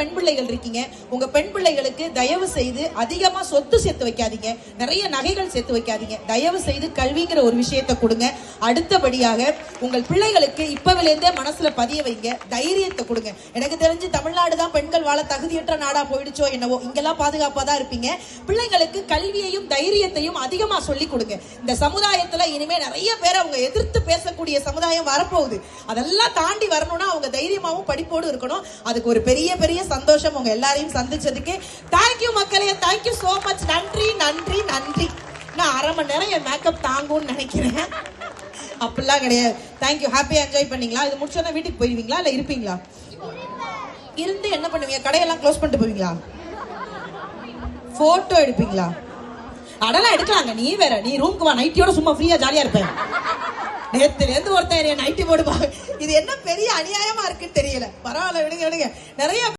பெண் பிள்ளைகள் இருக்கீங்க. உங்க பெண் பிள்ளைகளுக்கு தயவு செய்து அதிகமா சொத்து சேர்த்து வைக்காதீங்க. நிறைய நகைகள் சேர்த்து வைக்காதீங்க. தயவு செய்து கல்விங்கிற ஒரு விஷயத்தை கொடுங்க. அடுத்தபடியாக உங்கள் பிள்ளைகளுக்கு இப்பவிலேருந்தே மனசுல பதிய வைங்க. தைரியத்தை கொடுங்க. எனக்கு தெரிஞ்சு தமிழ்நாடு தான் பெண்கள் வாழ தகுதியற்ற நாடா போயிடுச்சோ என்னவோ. இங்கெல்லாம் பாதுகாப்பா தான் இருப்பீங்க. பிள்ளைங்களுக்கு கல்வியையும் தைரியத்தையும் அதிகமா சொல்லி கொடுங்க. இந்த சமுதாயத்துல இனிமே நிறைய பேர் அவங்க எதிர்த்து பேசக்கூடிய சமுதாயம் வரப்போகுது. அதெல்லாம் தாண்டி வரணும்னா அவங்க தைரியமாவும் படிப்போடு இருக்கணும். அதுக்கு ஒரு பெரிய பெரிய சந்தோஷம் உங்க எல்லாரையும் சந்திச்சதுக்கு. தேங்க்யூ மக்களே தேங்க்யூ so மச் நன்றி நன்றி நன்றி. நான் அரை மணி நேரம் என் மேக்கப் தாங்கும்னு நினைக்கிறேன். அப்படிலாம் கிடையாது. தேங்க்யூ ஹாப்பியா என்ஜாய் பண்ணீங்களா? இது முடிச்சோன்னா வீட்டுக்கு போயிருவீங்களா? இல்ல இருப்பீங்களா? இருந்து என்ன பண்ணுவீங்க? கடையெல்லாம் க்ளோஸ் பண்ணிட்டு போவீங்களா? போட்டோ எடுப்பீங்களா? அதெல்லாம் எடுக்கலாங்க. நீ வேற. நீ ரூம்க்கு வா. நைட்டியோட சும்மா ஃப்ரீயா ஜாலியா இருப்பேன். நேத்துல இருந்து ஒருத்தன் நைட்டி போடுவா இது என்ன பெரிய அநியாயமா இருக்குன்னு தெரியல. பரவாயில்ல விடுங்க விடுங்க. நிறைய